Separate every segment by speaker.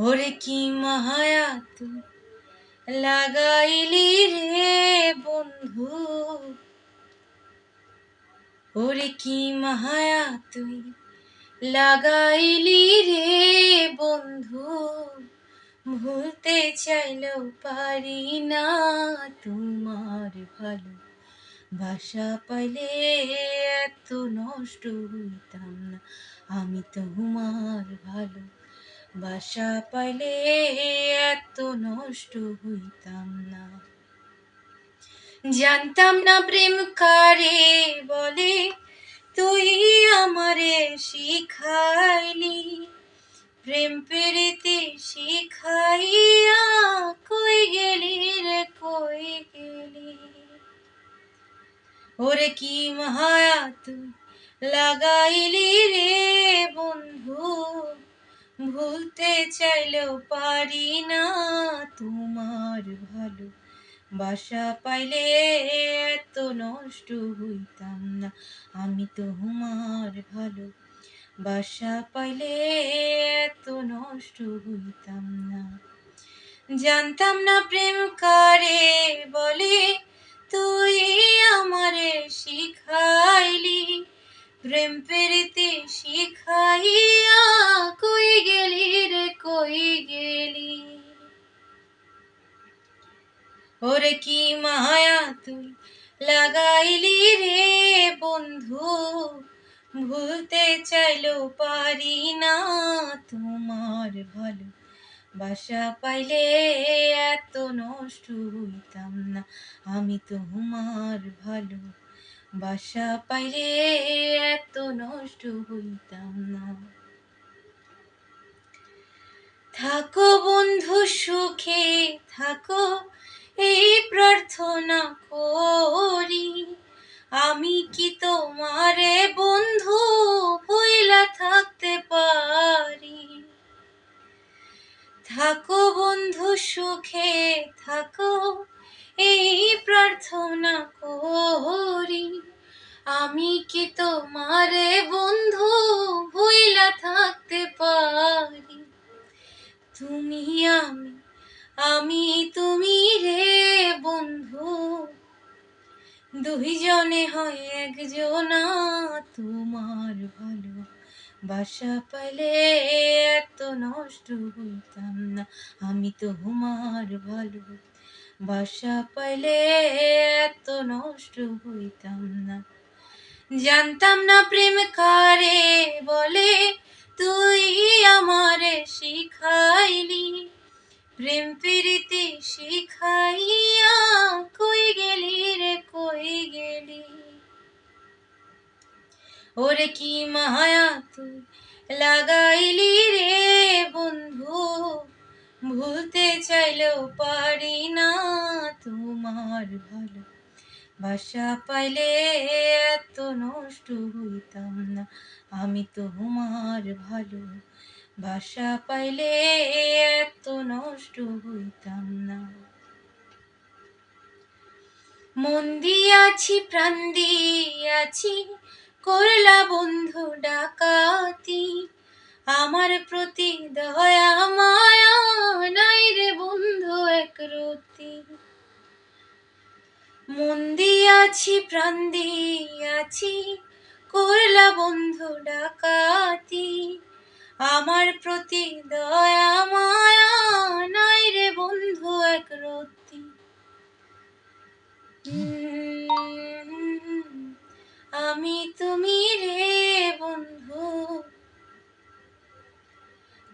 Speaker 1: ওরে কি মায়া লাগাইলি রে বন্ধু? ওরে কি মায়া তুই লাগাইলি রে বন্ধু? ভুলতে চাইলেও পারি না তোমার ভালো ভাষা পাইলে এত নষ্ট হইতাম না। আমি তোমার ভালো বাসা পাইলে এত নষ্ট হইতাম না। জানতাম না প্রেম কারে বলে, তুই আমারে শিখাইলি। প্রেম পেরেতে শিখাইয়া কই গেলি রে, কই গেলি? ওরে কি মায়া তুই লাগাইলি রে বন্ধু? ভুলতে চাইলেও পারি না তোমার ভালো বাসা পাইলে এত নষ্ট হইতাম না। আমি তোমার ভালো বাসা পাইলে এত নষ্ট হইতাম না। জানতাম না প্রেম কারে ওরে কি মায়া তুই লাগাইলি রে বন্ধু? ভুলতে চাইলো পারি না তোমার ভালো। বাসা পাইলে এত নষ্ট হইতাম না, আমি তোমার ভালো। বাসা পাইলে এত নষ্ট হইতাম না। থাকো বন্ধু সুখে, থাকো থাকো বন্ধু সুখে, থাকো। এই প্রার্থনা করি। আমি কি তোমারে বন্ধু ভইলা থাকতে পারি? তুমি আমি আমি তুমি রে বন্ধু। দুইজনে হয় একজনা, তোমার ভালো বাসা পাইলে এত নষ্ট হইতাম না আমি তোমার ভালো। বাসা পাইলে এত নষ্ট হইতাম না। জানতাম না প্রেম কারে বলে, তুই আমারে শিখাইলি। প্রেম প্রীতি শিখাইয়া কই গেলি রে, কই গেলি? ওরে কি মায়া তুই লাগাইলি রে বন্ধু? ভুলতে চাইলেও পারি না তোমার ভালো বাসা পাইলে এত নষ্ট হইতাম না। আমি তোমার ভালো বাসা পাইলে এত নষ্ট হইতাম না। মন দিয়াছি, প্রাণ দিয়াছি করলা বন্ধু ডাকাতি, আমার প্রতি দয়া, মায়া নাই রে বন্ধু এক রতি মন দিয়াছি, প্রাণ দিয়াছি, করলা বন্ধু ডাকাতি, আমার প্রতি দয়া, মায়া নাই রে বন্ধু এক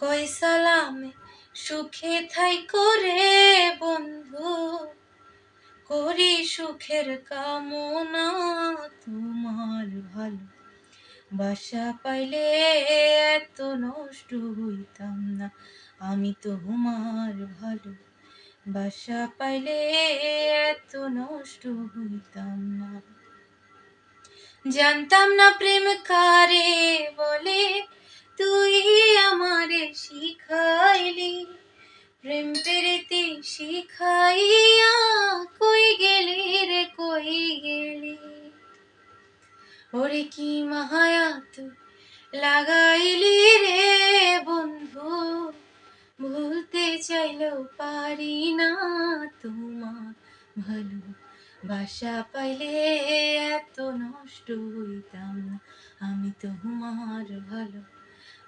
Speaker 1: কই সালামে, সুখে থাই করে বন্ধু। করি সুখের কামনা তোমার ভালো। বাসা পাইলে এত নষ্ট হইতাম না, আমি তো তোমার ভালো। বাসা পাইলে এত নষ্ট হইতাম না। জানতাম না প্রেম কারে বলে তুই আমারে শিখাইলি, প্রেম পেরেতে শিখাইয়া কই গেলি রে, কই গেলি? ওরে কি মায়া তুই লাগাইলি রে বন্ধু, ভুলতে চাইলেও পারি না তোমার ভালো বাসা পাইলে এত নষ্ট হইতাম না, আমি তোমার ভালো